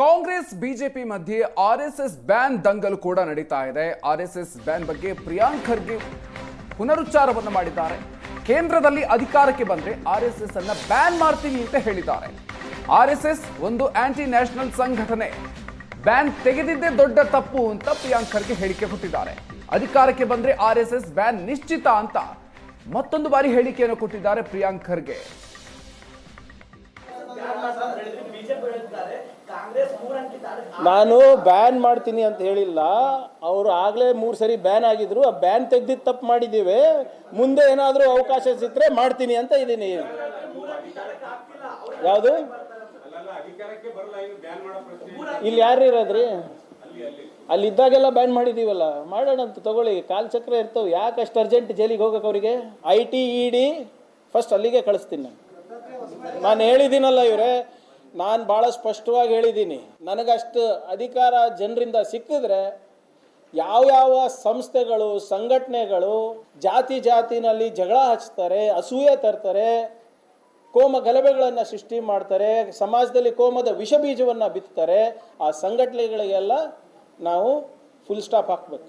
Congress, BJP ಮಧ್ಯೆ R S S ban ದಂಗಲು ಕೂಡ ನಡೀತಾ ಇದೆ. ಆರ್ ಎಸ್ ಎಸ್ ಬ್ಯಾನ್ ಬಗ್ಗೆ ಪ್ರಿಯಾಂಕ್ ಖರ್ಗೆ ಪುನರುಚ್ಚಾರವನ್ನು ಮಾಡಿದ್ದಾರೆ. ಕೇಂದ್ರದಲ್ಲಿ ಅಧಿಕಾರಕ್ಕೆ ಬಂದ್ರೆ ಆರ್ ಎಸ್ ಎಸ್ ಅನ್ನ ಬ್ಯಾನ್ ಮಾಡ್ತೀವಿ ಅಂತ ಹೇಳಿದ್ದಾರೆ. ಆರ್ ಎಸ್ ಎಸ್ ಒಂದು ಆಂಟಿ ನ್ಯಾಷನಲ್ ಸಂಘಟನೆ. ಬ್ಯಾನ್ ತೆಗೆದಿದ್ದೇ ದೊಡ್ಡ ತಪ್ಪು ಅಂತ ಪ್ರಿಯಾಂಕ್ ಖರ್ಗೆ ಹೇಳಿಕೆ ಕೊಟ್ಟಿದ್ದಾರೆ. ಅಧಿಕಾರಕ್ಕೆ ಬಂದ್ರೆ ಆರ್ ಎಸ್ ಎಸ್ ಬ್ಯಾನ್ ನಿಶ್ಚಿತ ಅಂತ ಮತ್ತೊಂದು ಬಾರಿ ಹೇಳಿಕೆಯನ್ನು ಕೊಟ್ಟಿದ್ದಾರೆ ಪ್ರಿಯಾಂಕ್ ಖರ್ಗೆ. ನಾನು ಬ್ಯಾನ್ ಮಾಡ್ತೀನಿ ಅಂತ ಹೇಳಿಲ್ಲ. ಅವರು ಆಗಲೇ ಮೂರು ಸರಿ ಬ್ಯಾನ್ ಆಗಿದ್ರು. ಆ ಬ್ಯಾನ್ ತೆಗ್ದಿದ್ದು ತಪ್ಪು ಮಾಡಿದ್ದೀವಿ. ಮುಂದೆ ಏನಾದರೂ ಅವಕಾಶ ಸಿಕ್ಕರೆ ಮಾಡ್ತೀನಿ ಅಂತ ಇದ್ದೀನಿ. ಯಾವುದು? ಇಲ್ಲಿ ಯಾರು ಇರೋದ್ರಿ? ಅಲ್ಲಿ ಇದ್ದಾಗೆಲ್ಲ ಬ್ಯಾನ್ ಮಾಡಿದ್ದೀವಲ್ಲ. ಮಾಡೋಣ ಅಂತ ತಗೊಳ್ಳಿ. ಕಾಲು ಚಕ್ರ ಇರ್ತವೆ. ಯಾಕೆ ಅಷ್ಟು ಅರ್ಜೆಂಟ್ ಜೈಲಿಗೆ ಹೋಗಕ್ಕೆ ಅವರಿಗೆ? I T E D first ಅಲ್ಲಿಗೆ ಕಳಿಸ್ತೀನಿ. ನಾನು ನಾನು ಹೇಳಿದ್ದೀನಲ್ಲ ಇವರೇ. ನಾನು ಭಾಳ ಸ್ಪಷ್ಟವಾಗಿ ಹೇಳಿದ್ದೀನಿ ನನಗಷ್ಟು ಅಧಿಕಾರ ಜನರಿಂದ ಸಿಕ್ಕಿದ್ರೆ ಯಾವ್ಯಾವ ಸಂಸ್ಥೆಗಳು, ಸಂಘಟನೆಗಳು ಜಾತಿ ಜಾತಿನಲ್ಲಿ ಜಗಳ ಹಚ್ತಾರೆ, ಅಸೂಯೆ ತರ್ತಾರೆ, ಕೋಮ ಗಲಭೆಗಳನ್ನು ಸೃಷ್ಟಿ ಮಾಡ್ತಾರೆ, ಸಮಾಜದಲ್ಲಿ ಕೋಮದ ವಿಷ ಬೀಜವನ್ನು ಬಿತ್ತಾರೆ, ಆ ಸಂಘಟನೆಗಳಿಗೆಲ್ಲ ನಾವು ಫುಲ್ ಸ್ಟಾಪ್ ಹಾಕ್ಬೇಕು.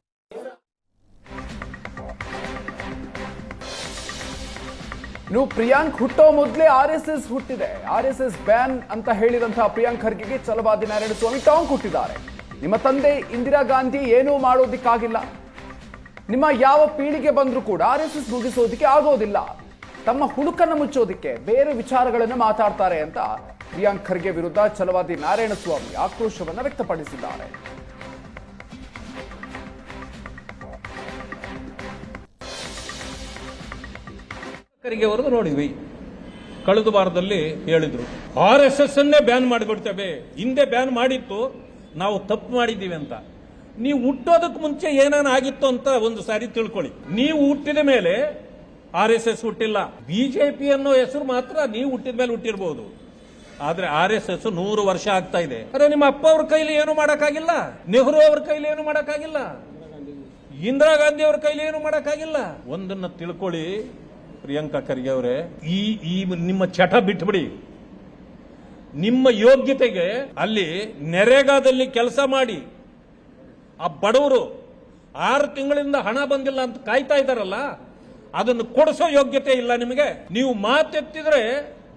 ಇನ್ನು ಪ್ರಿಯಾಂಕ್ ಹುಟ್ಟೋ ಮೊದಲೇ ಆರ್ ಎಸ್ ಎಸ್ ಹುಟ್ಟಿದೆ. ಆರ್ ಎಸ್ ಎಸ್ ಬ್ಯಾನ್ ಅಂತ ಹೇಳಿದಂತಹ ಪ್ರಿಯಾಂಕ್ ಖರ್ಗೆಗೆ ಚಲವಾದಿ ನಾರಾಯಣ ಸ್ವಾಮಿ ಟಾಂಗ್ ಕೊಟ್ಟಿದ್ದಾರೆ ನಿಮ್ಮ ತಂದೆ ಇಂದಿರಾ ಗಾಂಧಿ ಏನೂ ಮಾಡೋದಿಕ್ಕಾಗಿಲ್ಲ. ನಿಮ್ಮ ಯಾವ ಪೀಳಿಗೆ ಬಂದರೂ ಕೂಡ ಆರ್ ಎಸ್ ಎಸ್ ಮುಗಿಸೋದಕ್ಕೆ ಆಗೋದಿಲ್ಲ. ತಮ್ಮ ಹುಡುಕನ್ನು ಮುಚ್ಚೋದಿಕ್ಕೆ ಬೇರೆ ವಿಚಾರಗಳನ್ನು ಮಾತಾಡ್ತಾರೆ ಅಂತ ಪ್ರಿಯಾಂಕ್ ಖರ್ಗೆ ವಿರುದ್ಧ ಚಲವಾದಿ ನಾರಾಯಣ ಸ್ವಾಮಿ ಆಕ್ರೋಶವನ್ನು ವ್ಯಕ್ತಪಡಿಸಿದ್ದಾರೆ. ಕರಿಗೆ ಅವರದು ನೋಡಿದ್ವಿ ಕಳೆದ ವಾರದಲ್ಲಿ ಹೇಳಿದ್ರು, ಆರ್ ಎಸ್ ಎಸ್ ಅನ್ನೇ ಬ್ಯಾನ್ ಮಾಡಿಬಿಡ್ತೇವೆ. ಹಿಂದೆ ಬ್ಯಾನ್ ಮಾಡಿತ್ತು, ನಾವು ತಪ್ಪು ಮಾಡಿದ್ದೀವಿ ಅಂತ. ನೀವು ಹುಟ್ಟೋದಕ್ಕೆ ಮುಂಚೆ ಏನೇನು ಆಗಿತ್ತು ಅಂತ ಒಂದು ಸಾರಿ ತಿಳ್ಕೊಳ್ಳಿ. ನೀವು ಹುಟ್ಟಿದ ಮೇಲೆ ಆರ್ ಎಸ್ ಎಸ್ ಹುಟ್ಟಿಲ್ಲ. ಬಿಜೆಪಿ ಅನ್ನೋ ಹೆಸರು ಮಾತ್ರ ನೀವು ಹುಟ್ಟಿದ ಮೇಲೆ ಹುಟ್ಟಿರ್ಬೋದು. ಆದ್ರೆ ಆರ್ ಎಸ್ ಎಸ್ ನೂರು ವರ್ಷ ಆಗ್ತಾ ಇದೆ. ಅರೆ, ನಿಮ್ಮ ಅಪ್ಪ ಅವ್ರ ಕೈಲಿ ಏನು ಮಾಡಕ್ಕಾಗಿಲ್ಲ? ನೆಹರು ಅವ್ರ ಕೈಲಿ ಏನು ಮಾಡಕ್ಕಾಗಿಲ್ಲ? ಇಂದಿರಾ ಗಾಂಧಿ ಅವ್ರ ಕೈಲಿ ಏನು ಮಾಡಕ್ಕಾಗಿಲ್ಲ? ಒಂದನ್ನ ತಿಳ್ಕೊಳ್ಳಿ. ಪ್ರಿಯಾಂಕಾ ಖರ್ಗೆ ಅವರೇ, ಈ ಈ ನಿಮ್ಮ ಚಟ ಬಿಟ್ಬಿಡಿ. ನಿಮ್ಮ ಯೋಗ್ಯತೆಗೆ ಅಲ್ಲಿ ನೆರೆಗಾದಲ್ಲಿ ಕೆಲಸ ಮಾಡಿ. ಆ ಬಡವರು ಆರು ತಿಂಗಳಿಂದ ಹಣ ಬಂದಿಲ್ಲ ಅಂತ ಕಾಯ್ತಾ ಇದ್ದಾರಲ್ಲ, ಅದನ್ನು ಕೊಡಿಸೋ ಯೋಗ್ಯತೆ ಇಲ್ಲ ನಿಮಗೆ. ನೀವು ಮಾತೆತ್ತಿದ್ರೆ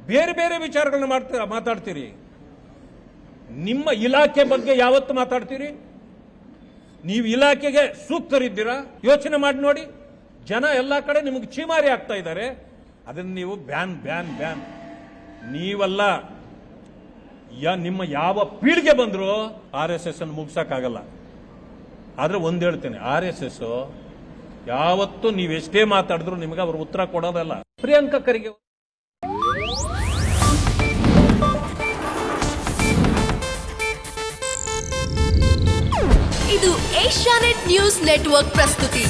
ಬೇರೆ ಬೇರೆ ವಿಚಾರಗಳನ್ನ ಮಾಡ್ತೀರ, ಮಾತಾಡ್ತೀರಿ. ನಿಮ್ಮ ಇಲಾಖೆ ಬಗ್ಗೆ ಯಾವತ್ತು ಮಾತಾಡ್ತೀರಿ? ನೀವು ಇಲಾಖೆಗೆ ಸೂಕ್ತರಿದ್ದೀರಾ? ಯೋಚನೆ ಮಾಡಿ ನೋಡಿ. ಜನ ಎಲ್ಲ ಕಡೆ ನಿಮಗೆ ಚೀಮಾರಿ ಆಗ್ತಾ ಇದ್ದಾರೆ. ಅದನ್ನು ನೀವು ಬ್ಯಾನ್ ಬ್ಯಾನ್ ಬ್ಯಾನ್. ನೀವಲ್ಲ, ಯಾ, ನಿಮ್ಮ ಯಾವ ಪೀಳಿಗೆ ಬಂದರೂ ಆರ್ ಎಸ್ ಎಸ್ ಅನ್ನು ಮುಗಿಸೋಕ್ಕಾಗಲ್ಲ. ಆದರೆ ಒಂದು ಹೇಳ್ತೇನೆ, ಆರ್ ಎಸ್ ಎಸ್ ಯಾವತ್ತೂ ನೀವು ಎಷ್ಟೇ ಮಾತಾಡಿದ್ರು ನಿಮಗೆ ಅವರು ಉತ್ತರ ಕೊಡೋದಲ್ಲ. ಪ್ರಿಯಾಂಕಾ ಇದು ಏಷ್ಯಾನೆಟ್ ನ್ಯೂಸ್ ನೆಟ್ವರ್ಕ್ ಪ್ರಸ್ತುತಿ.